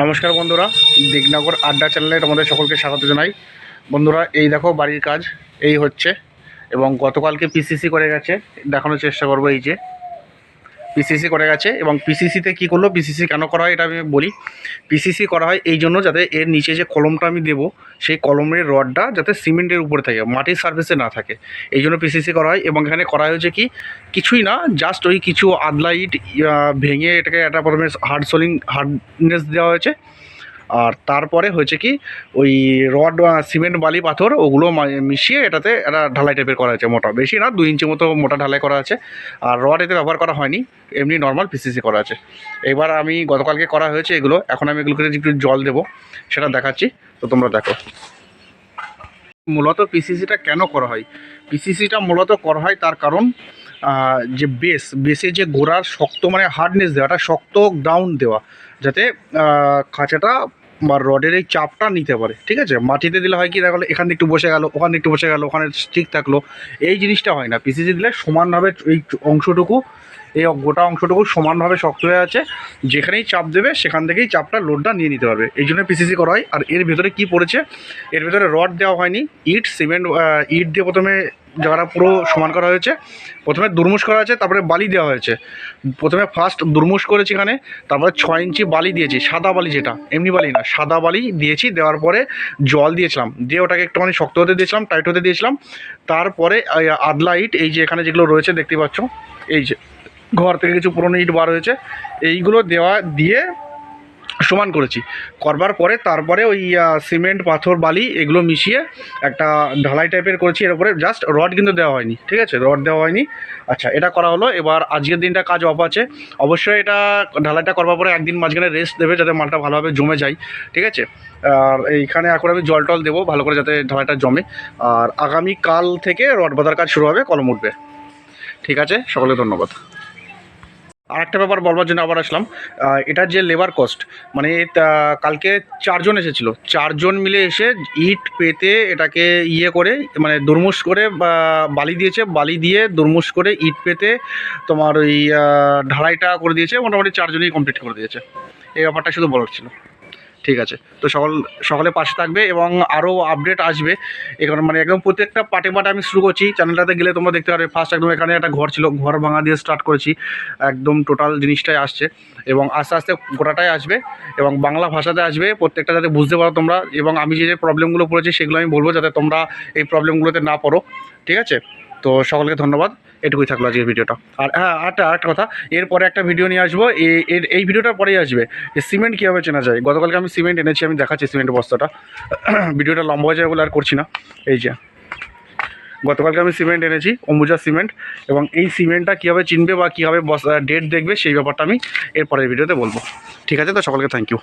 নমস্কার বন্ধুরা, দিগনগর আড্ডা চ্যানেলে তোমাদের সকলকে স্বাগত জানাই। বন্ধুরা, এই দেখো বাড়ির কাজ, এই হচ্ছে এবং গতকালকে পিসিসি করে গেছে, দেখানোর চেষ্টা করব এই যে। পিসিসি করে গেছে এবং পিসিসিতে কি করল? পিসিসি কেন করা হয়? এটা আমি বলি। পিসিসি করা হয় এই জন্য যাতে এর নিচে যে কলমটা আমি দেবো, সেই কলমের রডটা যাতে সিমেন্টের উপরে থাকে, মাটির সার্ভিসে না থাকে। এই জন্য পিসিসি করা হয় এবং এখানে করা হয়েছে কি? কিছুই না জাস্ট ওই কিছু আদলা ইট ভেঙে এটাকে একটা প্রথমে হার্ড সোলিং হার্ডনেস দেওয়া হয়েছে। আর তারপরে হয়েছে কি, ওই রড সিমেন্ট, বালি, পাথর, ওগুলো মিশিয়ে এটাতে একটা ঢালাই টাইপের করা হয়েছে মোটা। বেশি না, দুই ইঞ্চি মতো মোটা ঢালাই করা আছে। আর রড এতে ব্যবহার করা হয়নি, এমনি নর্মাল পিসিসি করা আছে। এবার আমি গতকালকে করা হয়েছে এগুলো, এখন আমি এগুলোকে একটু জল দেবো, সেটা দেখাচ্ছি, তো তোমরা দেখো। মূলত পিসিসিটা কেন করা হয়? পিসিসিটা মূলত করা হয় তার কারণ যে বেস বেসে যে গোড়ার শক্ত মানে হার্ডনেস দেওয়াটা শক্ত ডাউন দেওয়া। যাতে খাঁচাটা বা রডের এই চাপটা নিতে পারে, ঠিক আছে? মাটিতে দিলে হয় কি, দেখা গেলো এখান একটু বসে গেল, ওখানে একটু বসে গেল, ওখানে স্টিক থাকল, এই জিনিসটা হয় না। পিসিসি দিলে সমানভাবে এই অংশটুকু এই গোটা অংশটুকু সমানভাবে শক্ত হয়ে আছে। যেখানেই চাপ দেবে, সেখান থেকেই চাপটা লোডটা নিয়ে নিতে পারবে। এই জন্য পিসিসি করা হয়। আর এর ভেতরে কি পড়েছে? এর ভেতরে রড দেওয়া হয়নি। ইট সিমেন্ট ইট দিয়ে প্রথমে জায়গাটা পুরো সমান করা হয়েছে, প্রথমে দুরমুশ করা আছে তারপরে বালি দেওয়া হয়েছে। প্রথমে ফার্স্ট দুরমুশ করেছি এখানে, তারপরে ছয় ইঞ্চি বালি দিয়েছি, সাদা বালি যেটা। এমনি বালি না, সাদা বালি দিয়েছি, দেওয়ার পরে জল দিয়েছিলাম। দিয়ে ওটাকে একটুখানি শক্ত হতে দিয়েছিলাম টাইট হতে দিয়েছিলাম। তারপরে আদলা ইট, এই যে এখানে যেগুলো রয়েছে, দেখতে পাচ্ছ, এই যে ঘর থেকে কিছু পুরনো ইট বার হয়েছে, এইগুলো দেওয়া দিয়ে সমান করেছি। করবার পরে তারপরে ওই সিমেন্ট, পাথর, বালি এগুলো মিশিয়ে একটা ঢালাই টাইপের করেছি, এর উপরে জাস্ট রড কিন্তু দেওয়া হয়নি, ঠিক আছে? রড দেওয়া হয়নি। আচ্ছা এটা করা হলো, এবার আজকের দিনটা কাজ অফ আছে। অবশ্যই এটা ঢালাইটা করবার পরে একদিন মাঝখানে রেস্ট দেবে যাতে মালটা ভালোভাবে জমে যায়, ঠিক আছে? আর এইখানে এখন আমি জল টল দেবো, ভালো করে যাতে ঢালাইটা জমে। আর আগামী কাল থেকে রড বাঁধার কাজ শুরু হবে, কলম উঠবে। ঠিক আছে? সকলে ধন্যবাদ। আরেকটা ব্যাপার বলবার জন্য আবার আসলাম। এটা যে লেবার কস্ট মানে কালকে চারজন এসেছিল। চারজন মিলে এসে ইট পেতে এটাকে ইয়ে করে মানে দুরমুশ করে বালি দিয়েছে। বালি দিয়ে দুরমুশ করে ইট পেতে তোমার ওই ঢালাইটা করে দিয়েছে। মোটামুটি চারজনই কমপ্লিট করে দিয়েছে। এই ব্যাপারটা শুধু বলার ছিল। ঠিক আছে। তো সকল সকলে পাশে থাকবে এবং আরও আপডেট আসবে। এখানে মানে একদম প্রত্যেকটা পাটে পাটে আমি শুরু করছি। চ্যানেলটাতে গেলে তোমরা দেখতে পারবে ফার্স্ট একদম এখানে একটা ঘর ছিল। ঘর ভাঙা দিয়ে স্টার্ট করেছি। একদম টোটাল জিনিসটাই আসছে এবং আস্তে আস্তে গোটাটাই আসবে এবং বাংলা ভাষাতে আসবে। প্রত্যেকটা যাতে বুঝতে পারো তোমরা এবং আমি যে যে প্রবলেমগুলো পড়েছি সেগুলো আমি বলব যাতে তোমরা এই প্রবলেমগুলোতে না পড়ো। ঠিক আছে? তো সকলকে ধন্যবাদ। এটুকুই থাকল আজকের ভিডিওটা। আর হ্যাঁ আরেকটা আরেকটা কথা, এরপরে একটা ভিডিও নিয়ে আসব। এই ভিডিওটার পরেই আসবে। সিমেন্ট কীভাবে চেনা যায়? গতকালকে আমি সিমেন্ট এনেছি, আমি দেখাচ্ছি সিমেন্টের বস্তাটা। ভিডিওটা লম্বা হয়ে যায় বলে আর করছি না। এই যে, গতকালকে আমি সিমেন্ট এনেছি, অম্বুজা সিমেন্ট, এবং এই সিমেন্টটা কীভাবে চিনবে বা কীভাবে ডেট দেখবে সেই ব্যাপারটা আমি এর পরের ভিডিওতে বলব। ঠিক আছে তো, সকলকে থ্যাংক ইউ